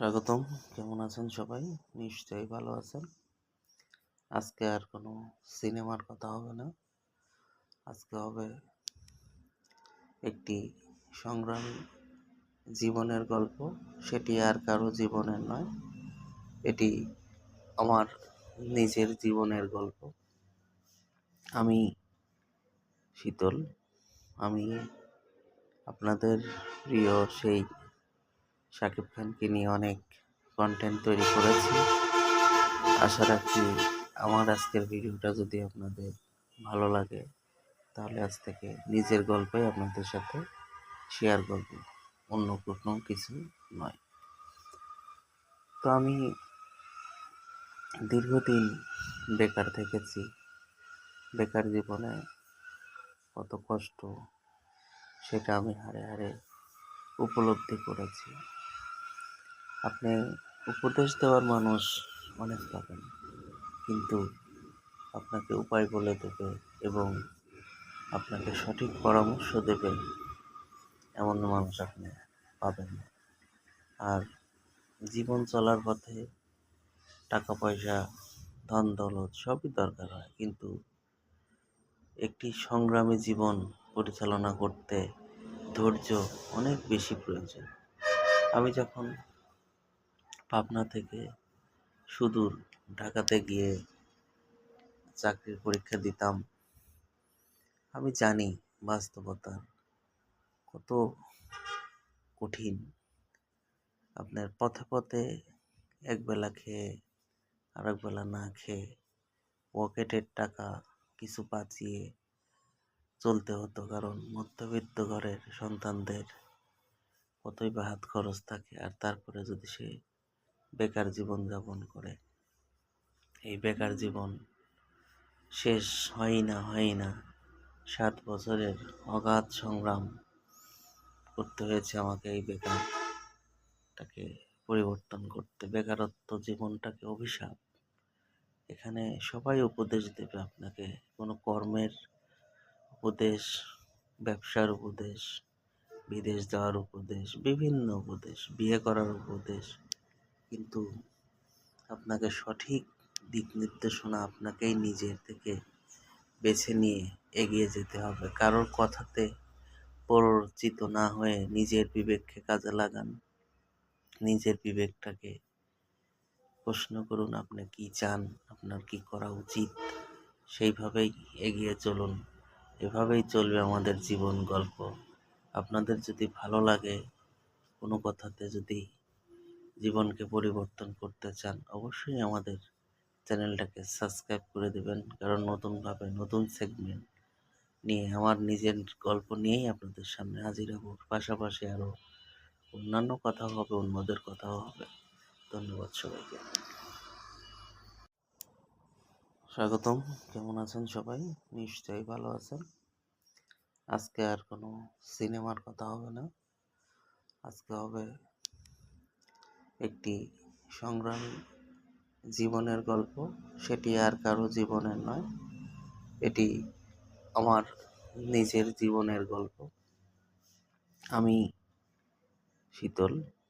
স্বাগতম। কেমন আছেন সবাই? নিশ্চয়ই ভালো আছেন। আজকে আর কোনো সিনেমার কথা হবে না। আজকে হবে একটি সংগ্রামী জীবনের গল্প। সেটি আর কারও জীবনের নয়। এটি আমার নিজের জীবনের গল্প। আমি শীতল। আমি আপনাদের প্রিয় সেই শাকিব খানকে নিয়ে অনেক কন্টেন্ট তৈরি করেছি। আশা রাখছি আমার আজকের ভিডিওটা যদি আপনাদের ভালো লাগে, তাহলে আজ থেকে নিজের গল্পই আপনাদের সাথে শেয়ার করব। অন্য কোনো কিছু নয়। তো আমি দীর্ঘদিন বেকার থেকেছি। বেকার জীবনে কত কষ্ট, সেটা আমি হারে হারে উপলব্ধি করেছি। আপনি উপদেশ দেওয়ার মানুষ অনেক পাবেন কিন্তু আপনাকে উপায় বলে দেবে এবং আপনাকে সঠিক পরামর্শ দেবে এমন মানুষ আপনি পাবেন না। আর জীবন চলার পথে টাকা, পয়সা, ধন, দৌলত সবই দরকার হয়। কিন্তু একটি সংগ্রামী জীবন পরিচালনা করতে ধৈর্য অনেক বেশি প্রয়োজন। আমি যখন পাবনা থেকে সুদূর ঢাকাতে গিয়ে চাকরির পরীক্ষা দিতাম। আমি জানি বাস্তবতা কত কঠিন। আপনার পথে পথে একবেলা খেয়ে আরেক বেলা না খেয়ে পকেটের টাকা কিছু বাঁচিয়ে চলতে হতো, কারণ মধ্যবিত্ত ঘরের সন্তানদের কতই বা হাত খরচ থাকে। আর তারপরে যদি সে বেকার জীবন যাপন করে। এই বেকার জীবন শেষ হয় না হয় না। সাত বছরের অগাধ সংগ্রাম করতে হয়েছে আমাকে এই বেকারটাকে পরিবর্তন করতে। বেকারত্ব জীবনটাকে অভিশাপ। এখানে সবাই উপদেশ দেবে আপনাকে। কোনো কর্মের উপদেশ, ব্যবসার উপদেশ, বিদেশ যাওয়ার উপদেশ, বিভিন্ন উপদেশ, বিয়ে করার উপদেশ কিন্তু আপনাকে সঠিক দিক নির্দেশনা আপনাকেই নিজের থেকে বেছে নিয়ে এগিয়ে যেতে হবে। কারোর কথাতে প্ররোচিত না হয়ে নিজের বিবেককে কাজে লাগান। নিজের বিবেকটাকে প্রশ্ন করুন, আপনি কি চান? আপনার কি করা উচিত? সেইভাবেই এগিয়ে চলুন। এভাবেই চলবে আমাদের জীবন গল্প। আপনাদের যদি ভালো লাগে, কোনো কথাতে যদি জীবনকে পরিবর্তন করতে চান, অবশ্যই আমাদের চ্যানেলটাকে সাবস্ক্রাইব করে দেবেন। কারণ নতুনভাবে নতুন সেগমেন্ট নিয়ে, আমার নিজের গল্প নিয়েই আপনাদের সামনে হাজির হব। পাশাপাশি আরও অন্যান্য কথা হবে, অন্যদের কথাও হবে। ধন্যবাদ সবাইকে। স্বাগতম, কেমন আছেন সবাই? নিশ্চয়ই ভালো আছেন। আজকে আর কোনো সিনেমার কথা হবে না। আজকে হবে একটি সংগ্রামী জীবনের গল্প, সেটি আর কারও জীবনের নয়। এটি আমার নিজের জীবনের গল্প। আমি শীতল।